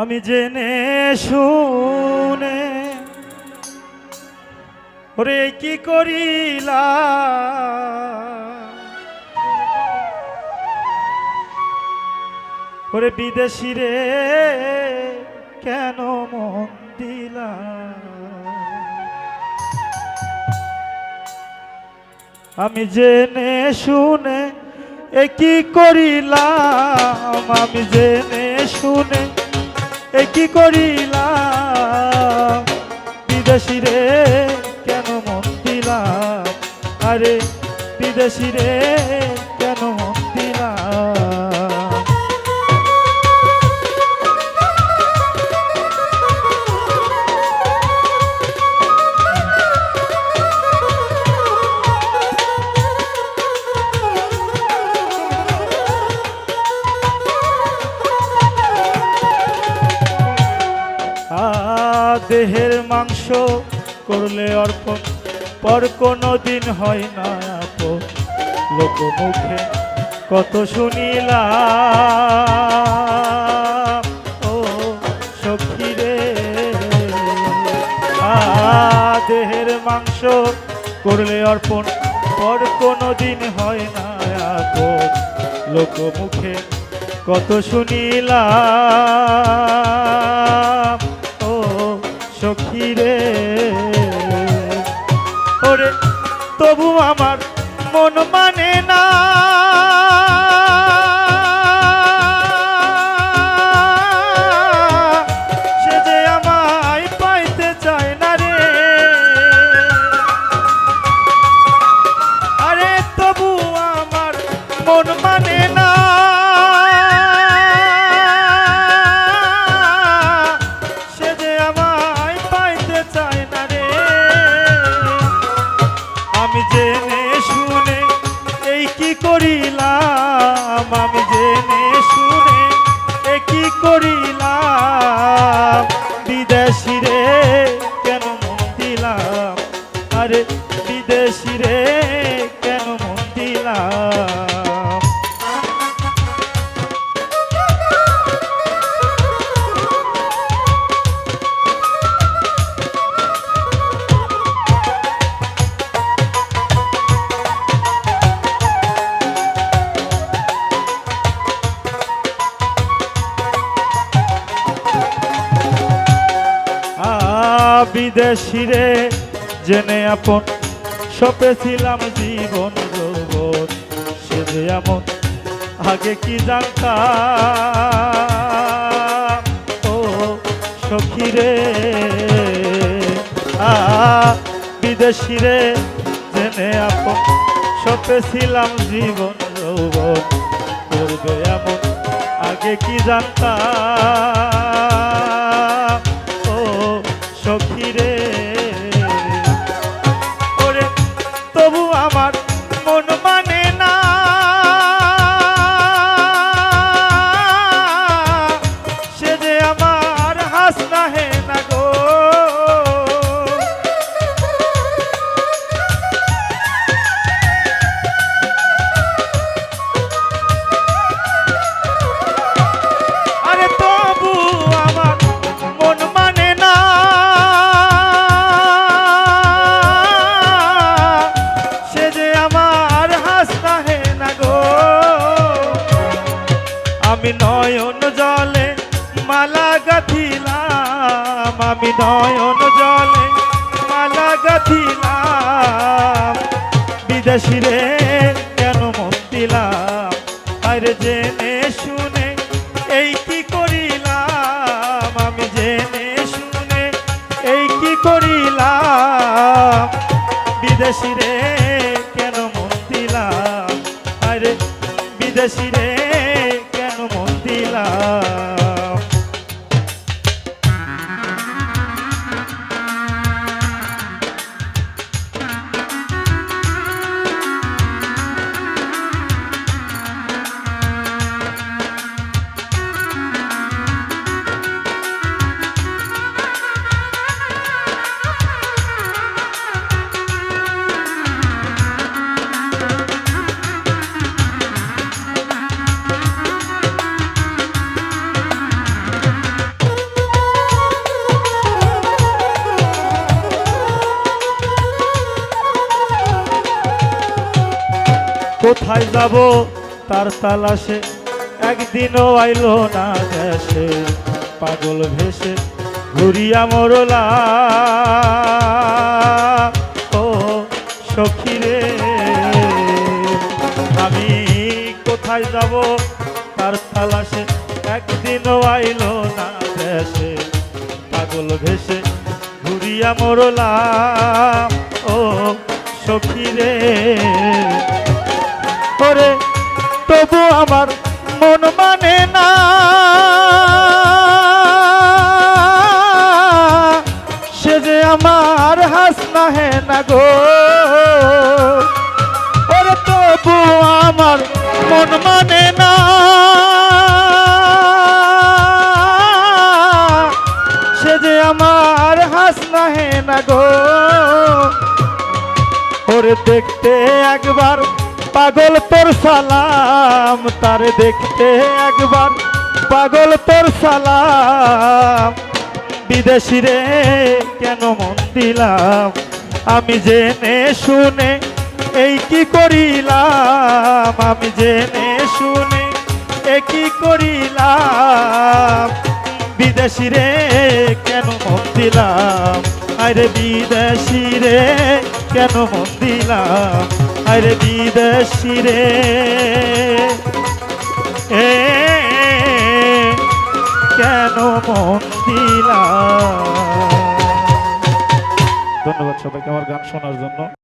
আমি জেনে শুনে ওরে কি করিলা? ওরে বিদেশি রে, কেন মন দিলা? আমি জেনে শুনে, এ কি করিলাম? আমি জেনে শুনে এ কি করিলাম? বিদেশি রে কেন মন দিলাম? আরে বিদেশি রে কেন মন দেহের মাংস করলে অর্পণ, পর কোনো দিন হয় না আপন। লোক মুখে কত শুনিলাম, ও সখী রে। দেহের মাংস করলে অর্পণ, পর কোনো দিন হয় না আপন। লোক মুখে কত শুনিলাম সখী রে ওরে তবু আমার মন মানে না। বিদেশি রে, জেনে আপন সপেছিলাম জীবন যৌবন। সে যে এমন, আগে কি জানতাম? ও সখী রে, আ, বিদেশি রে, জেনে আপন সপেছিলাম জীবন যৌবন। করবে এমন, আগে কি জানতাম? আমার আমি নয়ন জলে মালা গাথিলাম, আমি নয়ন জলে মালা গাথিলাম। বিদেশি রে, কেন মন দিলাম? আরে জেনে শুনে এই কি করিলাম? আমি জেনে শুনে এই কি করিলাম? বিদেশি দিলাম কোথায় যাব? তার তালাশে একদিনও আইলো না দেশে। পাগল ভেসে ঘুরিয়া মরলা। ও সখী রে আমি কোথায় যাব? তার তালাশে একদিনও আইলো না দেশে। পাগল ভেসে ঘুরিয়া মরলাম ও সখী রে করে তবু আমার মন মানে না। সে যে আমার হাস না হে না গো। ওরে তবু আমার মন মানে না। সে যে আমার হাস না হে না গো। ওরে দেখতে একবার পাগল তোর সালাম, তারে দেখতে একবার। পাগল তোর সালাম, বিদেশি রে, কেন মন দিলাম? আমি জেনে শুনে এই কি করিলাম? আমি জেনে শুনে এ কি করিলাম? বিদেশি রে, কেন মন দিলাম? আরে বিদেশি রে, কেন মন দিলাম? আরে বিদেশি রে। এ কেন মন দিলা? ধন্যবাদ সবাইকে আমার গান শোনার জন্য।